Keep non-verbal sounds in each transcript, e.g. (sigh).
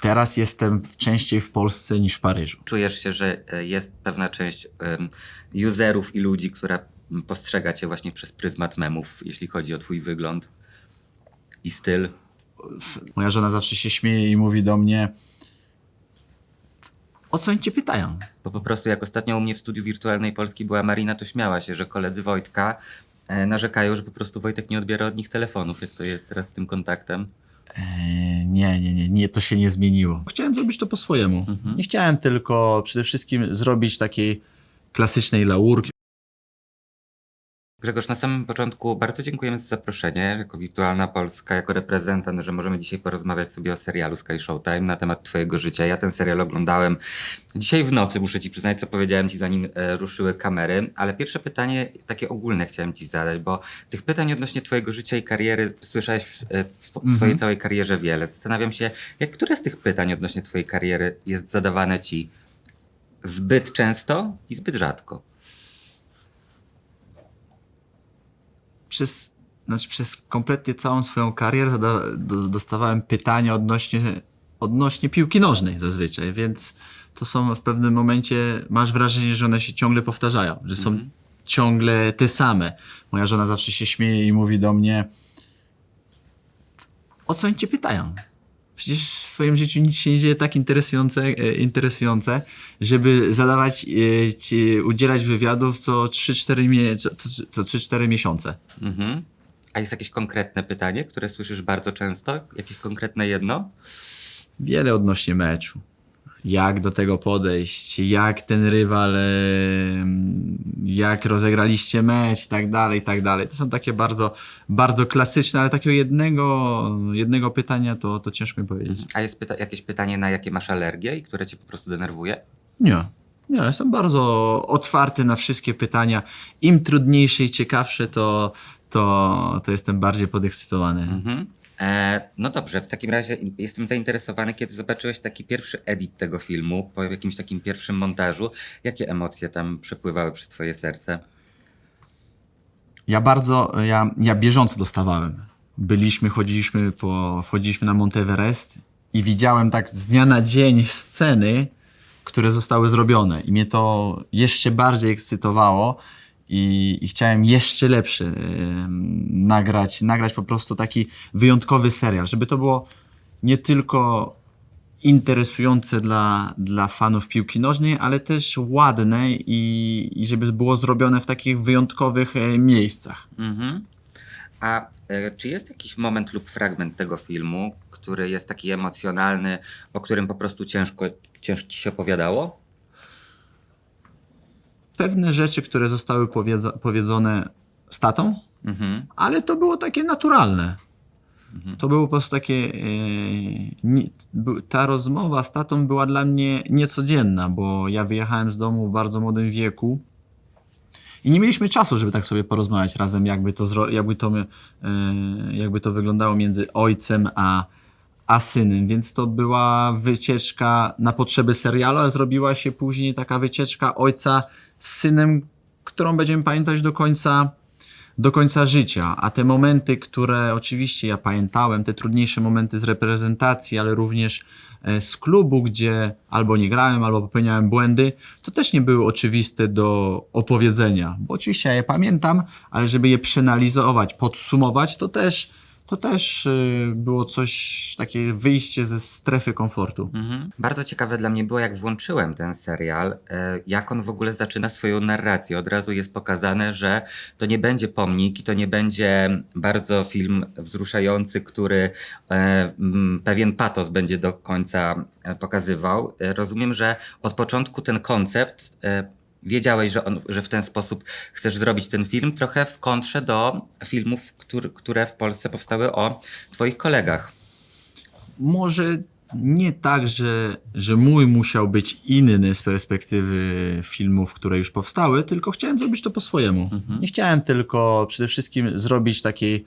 Teraz jestem częściej w Polsce niż w Paryżu. Czujesz się, że e, jest pewna część em, userów i ludzi, która postrzega cię właśnie przez pryzmat memów, jeśli chodzi o twój wygląd i styl. Moja żona zawsze się śmieje i mówi do mnie: O co oni cię pytają? Bo po prostu jak ostatnio u mnie w studiu wirtualnej Polski była Marina, to śmiała się, że koledzy Wojtka e, narzekają, że po prostu Wojtek nie odbiera od nich telefonów. Jak to jest teraz z tym kontaktem? Eee, nie, nie, nie, nie, to się nie zmieniło. Chciałem zrobić to po swojemu. Mhm. Nie chciałem tylko przede wszystkim zrobić takiej klasycznej laurki. Grzegorz, na samym początku bardzo dziękujemy za zaproszenie jako Wirtualna Polska, jako reprezentant, że możemy dzisiaj porozmawiać sobie o serialu Sky Showtime na temat Twojego życia. Ja ten serial oglądałem dzisiaj w nocy, muszę Ci przyznać, co powiedziałem Ci zanim e, ruszyły kamery, ale pierwsze pytanie takie ogólne chciałem Ci zadać, bo tych pytań odnośnie Twojego życia i kariery słyszałeś w, e, w Mhm. swojej całej karierze wiele. Zastanawiam się, jak które z tych pytań odnośnie Twojej kariery jest zadawane Ci zbyt często i zbyt rzadko? Przez, znaczy przez kompletnie całą swoją karierę dostawałem pytania odnośnie, odnośnie piłki nożnej zazwyczaj, więc to są w pewnym momencie, masz wrażenie, że one się ciągle powtarzają, że są Mhm. ciągle te same. Moja żona zawsze się śmieje i mówi do mnie: O co oni cię pytają? Przecież w swoim życiu nic się nie dzieje tak interesujące, e, interesujące żeby zadawać, e, udzielać wywiadów co 3-4 mie- co, co, co 3-4 miesiące. Mhm. A jest jakieś konkretne pytanie, które słyszysz bardzo często? Jakieś konkretne jedno? Wiele odnośnie meczu. Jak do tego podejść, jak ten rywal, jak rozegraliście mecz i tak dalej, i tak dalej. To są takie bardzo, bardzo klasyczne, ale takiego jednego, jednego pytania to, to ciężko mi powiedzieć. A jest pyta- jakieś pytanie, na jakie masz alergię i które cię po prostu denerwuje? Nie. Nie, jestem bardzo otwarty na wszystkie pytania. Im trudniejsze i ciekawsze, to, to, to jestem bardziej podekscytowany. Mhm. E, no dobrze, w takim razie jestem zainteresowany, kiedy zobaczyłeś taki pierwszy edit tego filmu, po jakimś takim pierwszym montażu. Jakie emocje tam przepływały przez twoje serce? Ja bardzo, ja, ja bieżąco dostawałem. Byliśmy, chodziliśmy po, wchodziliśmy na Monteverest i widziałem tak z dnia na dzień sceny, które zostały zrobione i mnie to jeszcze bardziej ekscytowało i, i chciałem jeszcze lepszy em, nagrać, nagrać po prostu taki wyjątkowy serial, żeby to było nie tylko interesujące dla, dla fanów piłki nożnej, ale też ładne i, i żeby było zrobione w takich wyjątkowych e, miejscach. Mhm. A e, czy jest jakiś moment lub fragment tego filmu, który jest taki emocjonalny, o którym po prostu ciężko, ciężko ci się opowiadało? Pewne rzeczy, które zostały powiedza- powiedzone z tatą, Mhm. ale to było takie naturalne. To było po prostu takie. E, nie, ta rozmowa z tatą była dla mnie niecodzienna, bo ja wyjechałem z domu w bardzo młodym wieku i nie mieliśmy czasu, żeby tak sobie porozmawiać razem, jakby to, zro, jakby to, e, jakby to wyglądało między ojcem a, a synem. Więc to była wycieczka na potrzeby serialu, ale zrobiła się później taka wycieczka ojca z synem, którą będziemy pamiętać do końca do końca życia. A te momenty, które oczywiście ja pamiętałem, te trudniejsze momenty z reprezentacji, ale również e, z klubu, gdzie albo nie grałem, albo popełniałem błędy, to też nie były oczywiste do opowiedzenia. Bo oczywiście ja je pamiętam, ale żeby je przeanalizować, podsumować, to też, to też e, było coś, takie wyjście ze strefy komfortu. Mhm. Bardzo ciekawe dla mnie było, jak włączyłem ten serial, e, jak on w ogóle zaczyna swoją narrację. Od razu jest pokazane, że to nie będzie pomnik i to nie będzie bardzo film wzruszający, który e, pewien patos będzie do końca e, pokazywał. Rozumiem, że od początku ten koncept wiedziałeś, że, on, że w ten sposób chcesz zrobić ten film, trochę w kontrze do filmów, który, które w Polsce powstały o twoich kolegach. może nie tak, że, że mój musiał być inny z perspektywy filmów, które już powstały, tylko chciałem zrobić to po swojemu. Mhm. Nie chciałem tylko przede wszystkim zrobić takiej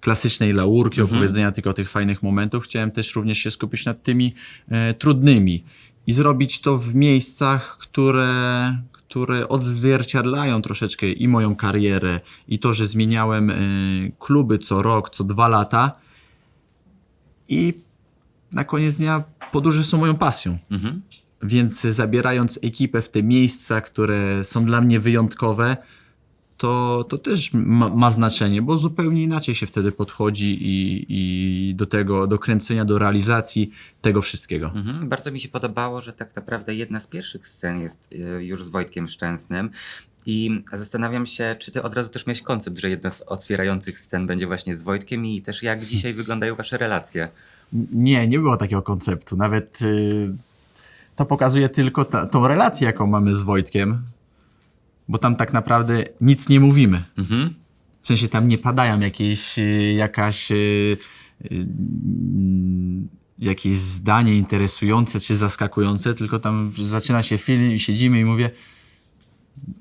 klasycznej laurki, Mhm. opowiedzenia tylko tych fajnych momentów. Chciałem też również się skupić nad tymi e, trudnymi i zrobić to w miejscach, które, które odzwierciedlają troszeczkę i moją karierę, i to, że zmieniałem e, kluby co rok, co dwa lata. I na koniec dnia podróże są moją pasją. Mhm. Więc zabierając ekipę w te miejsca, które są dla mnie wyjątkowe, to, to też ma, ma znaczenie, bo zupełnie inaczej się wtedy podchodzi i, i do tego, do kręcenia, do realizacji tego wszystkiego. Mhm. Bardzo mi się podobało, że tak naprawdę jedna z pierwszych scen jest y, już z Wojtkiem Szczęsnym. I zastanawiam się, czy ty od razu też miałeś koncept, że jedna z otwierających scen będzie właśnie z Wojtkiem i też jak dzisiaj (laughs) wyglądają wasze relacje. Nie, nie było takiego konceptu. Nawet y, to pokazuje tylko ta, tą relację, jaką mamy z Wojtkiem, bo tam tak naprawdę nic nie mówimy. Mhm. W sensie tam nie padają jakieś, y, jakaś, y, y, jakieś zdanie interesujące czy zaskakujące, tylko tam zaczyna się film i siedzimy i mówię,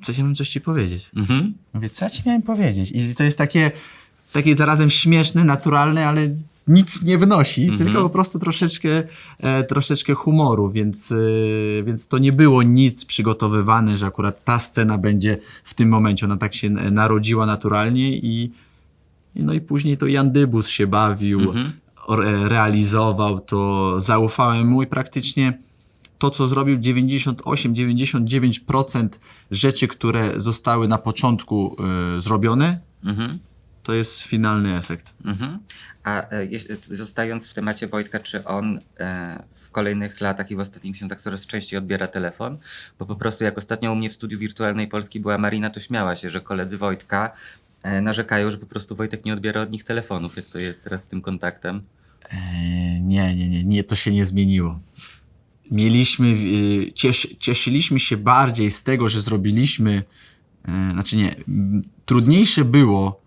co ja mam coś ci powiedzieć. Mhm. Mówię, co ja ci miałem powiedzieć? I to jest takie, takie zarazem śmieszne, naturalne, ale nic nie wnosi, Mhm. tylko po prostu troszeczkę, e, troszeczkę humoru, więc, e, więc to nie było nic przygotowywane, że akurat ta scena będzie w tym momencie. Ona tak się narodziła naturalnie i, no i później to Jan Dybus się bawił, Mhm. re- realizował to, zaufałem mu i praktycznie to, co zrobił 98-99% rzeczy, które zostały na początku e, zrobione, Mhm. To jest finalny efekt. Mhm. A e, jeś- zostając w temacie Wojtka, czy on e, w kolejnych latach i w ostatnich miesiącach coraz częściej odbiera telefon? Bo po prostu jak ostatnio u mnie w studiu Wirtualnej Polski była Marina, to śmiała się, że koledzy Wojtka e, narzekają, że po prostu Wojtek nie odbiera od nich telefonów. Jak to jest teraz z tym kontaktem? E, nie, nie, nie, nie, to się nie zmieniło. Mieliśmy, e, cies, cieszyliśmy się bardziej z tego, że zrobiliśmy, e, znaczy nie, m, trudniejsze było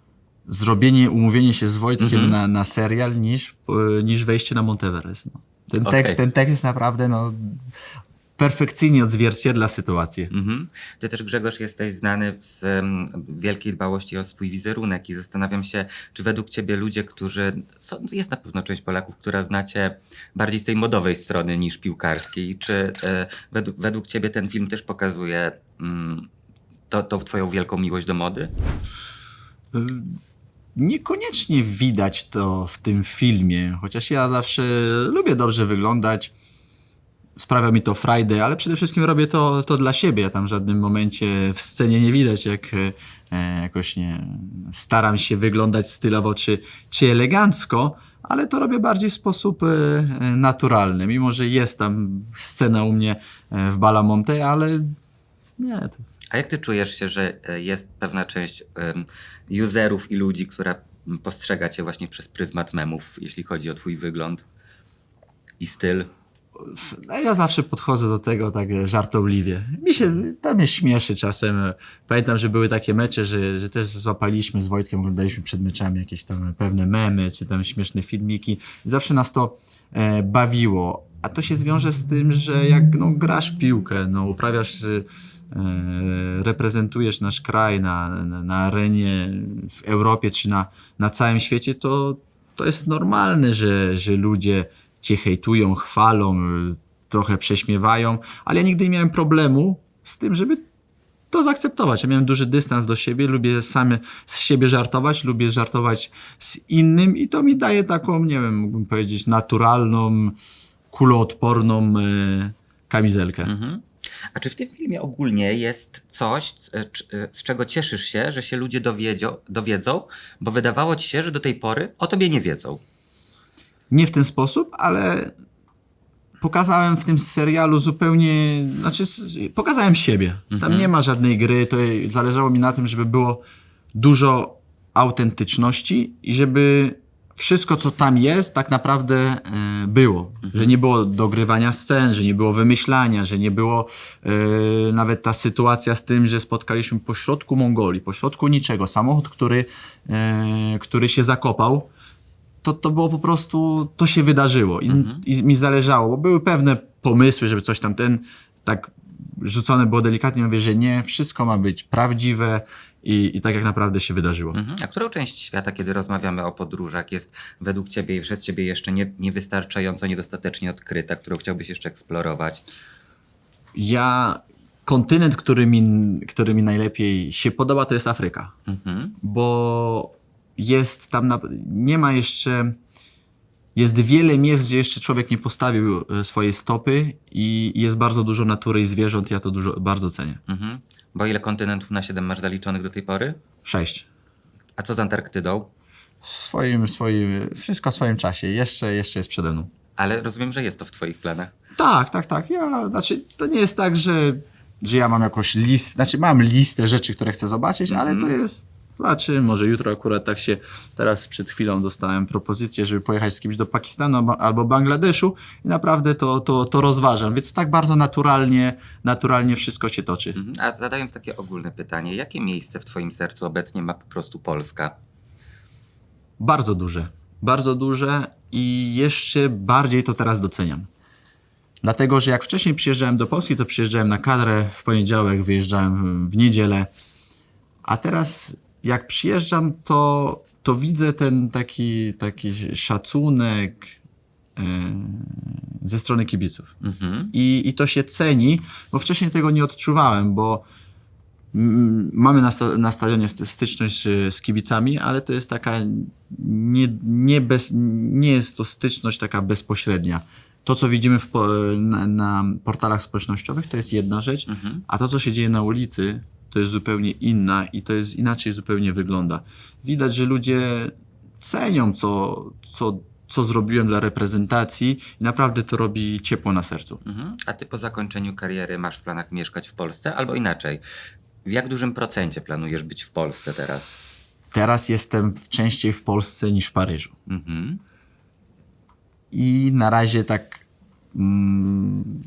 zrobienie, umówienie się z Wojtkiem Mhm. na, na serial niż, e, niż wejście na Monteverest. No. Ten, tekst, ten tekst jest naprawdę no, perfekcyjnie odzwierciedla sytuację. Mhm. Ty też Grzegorz jesteś znany z em, wielkiej dbałości o swój wizerunek i zastanawiam się, czy według ciebie ludzie, którzy, są, jest na pewno część Polaków, która znacie bardziej z tej modowej strony niż piłkarskiej, czy e, według, według ciebie ten film też pokazuje mm, to, to twoją wielką miłość do mody? Niekoniecznie widać to w tym filmie, chociaż ja zawsze lubię dobrze wyglądać. Sprawia mi to frajdę, ale przede wszystkim robię to, to dla siebie. Ja tam w żadnym momencie w scenie nie widać, jak e, jakoś nie staram się wyglądać stylowo czy, czy elegancko, ale to robię bardziej w sposób e, e, naturalny. Mimo, że jest tam scena u mnie e, w Balamonte, ale nie, to A jak ty czujesz się, że e, jest pewna część em, userów i ludzi, która postrzega cię właśnie przez pryzmat memów, jeśli chodzi o twój wygląd i styl? No, ja zawsze podchodzę do tego tak e, żartobliwie. Mi się, to mnie śmieszy czasem. Pamiętam, że były takie mecze, że, że też złapaliśmy z Wojtkiem, oglądaliśmy przed meczami jakieś tam pewne memy, czy tam śmieszne filmiki. Zawsze nas to e, bawiło. A to się zwiąże z tym, że jak no, grasz w piłkę, no, uprawiasz, e, reprezentujesz nasz kraj na, na, na arenie w Europie czy na, na całym świecie, to, to jest normalne, że, że ludzie cię hejtują, chwalą, trochę prześmiewają, ale ja nigdy nie miałem problemu z tym, żeby to zaakceptować. Ja miałem duży dystans do siebie, lubię sam z siebie żartować, lubię żartować z innym i to mi daje taką, nie wiem, mógłbym powiedzieć, naturalną, kuloodporną y, kamizelkę. Mhm. A czy w tym filmie ogólnie jest coś, c- c- z czego cieszysz się, że się ludzie dowiedzią, dowiedzą, bo wydawało ci się, że do tej pory o tobie nie wiedzą? Nie w ten sposób, ale pokazałem w tym serialu zupełnie, znaczy pokazałem siebie. Tam Mhm. nie ma żadnej gry, to zależało mi na tym, żeby było dużo autentyczności i żeby wszystko, co tam jest, tak naprawdę e, było. Że nie było dogrywania scen, że nie było wymyślania, że nie było e, nawet ta sytuacja z tym, że spotkaliśmy pośrodku Mongolii, pośrodku niczego, samochód, który, e, który się zakopał, to, to było po prostu, to się wydarzyło i, Mhm. i mi zależało, bo były pewne pomysły, żeby coś tam ten, tak rzucone było delikatnie, mówię, że nie, wszystko ma być prawdziwe i, i tak jak naprawdę się wydarzyło. Mhm. A którą część świata, kiedy rozmawiamy o podróżach, jest według ciebie i przez ciebie jeszcze nie, niewystarczająco, niedostatecznie odkryta, którą chciałbyś jeszcze eksplorować? Ja, kontynent, który mi, który mi najlepiej się podoba, to jest Afryka. Mhm. bo jest tam, na, nie ma jeszcze jest wiele miejsc, gdzie jeszcze człowiek nie postawił e, swojej stopy i jest bardzo dużo natury i zwierząt. Ja to dużo, bardzo cenię. Mhm. Bo ile kontynentów na 7 masz zaliczonych do tej pory? Sześć. A co z Antarktydą? W swoim, swoim, wszystko w swoim czasie. Jeszcze, jeszcze jest przede mną. Ale rozumiem, że jest to w twoich planach. Tak, tak, tak. Ja, znaczy, to nie jest tak, że, że ja mam jakąś listę, znaczy mam listę rzeczy, które chcę zobaczyć, ale to jest, znaczy może jutro akurat tak się, teraz przed chwilą dostałem propozycję, żeby pojechać z kimś do Pakistanu albo- Bangladeszu i naprawdę to, to, to rozważam, więc tak bardzo naturalnie, naturalnie wszystko się toczy. Mhm. A zadając takie ogólne pytanie, jakie miejsce w twoim sercu obecnie ma po prostu Polska? Bardzo duże. Bardzo duże i jeszcze bardziej to teraz doceniam. Dlatego, że jak wcześniej przyjeżdżałem do Polski, to przyjeżdżałem na kadrę w poniedziałek, wyjeżdżałem w niedzielę. A teraz jak przyjeżdżam, to, to widzę ten taki, taki szacunek e, ze strony kibiców. Mhm. I, I to się ceni, bo wcześniej tego nie odczuwałem, bo mm, mamy na, sta- na stadionie st- styczność z, z kibicami, ale to jest taka nie, nie, bez, nie jest to styczność taka bezpośrednia. To, co widzimy po, na, na portalach społecznościowych, to jest jedna rzecz, Mhm. a to, co się dzieje na ulicy, to jest zupełnie inna i to jest inaczej zupełnie wygląda. Widać, że ludzie cenią, co, co, co zrobiłem dla reprezentacji i naprawdę to robi ciepło na sercu. Mhm. A ty po zakończeniu kariery masz w planach mieszkać w Polsce? Albo inaczej, w jak dużym procencie planujesz być w Polsce teraz? Teraz jestem częściej w Polsce niż w Paryżu. Mhm. I na razie tak mm,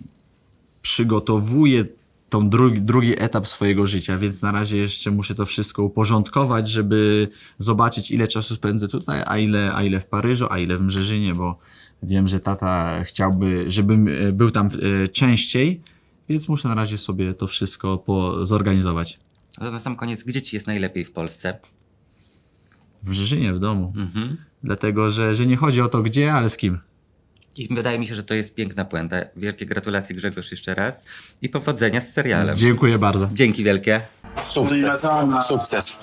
przygotowuję tą drugi, drugi etap swojego życia, więc na razie jeszcze muszę to wszystko uporządkować, żeby zobaczyć, ile czasu spędzę tutaj, a ile, a ile w Paryżu, a ile w Mrzeżynie, bo wiem, że tata chciałby, żebym e, był tam e, częściej, więc muszę na razie sobie to wszystko po, zorganizować. A to na sam koniec, gdzie ci jest najlepiej w Polsce? W Mrzeżynie, w domu. Mhm. Dlatego, że, że nie chodzi o to gdzie, ale z kim. I wydaje mi się, że to jest piękna puenta. Wielkie gratulacje Grzegorz jeszcze raz i powodzenia z serialem. Dziękuję bardzo. Dzięki wielkie. Sukces. Sukces.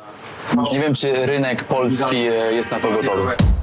Nie wiem, czy rynek polski e, jest na to gotowy.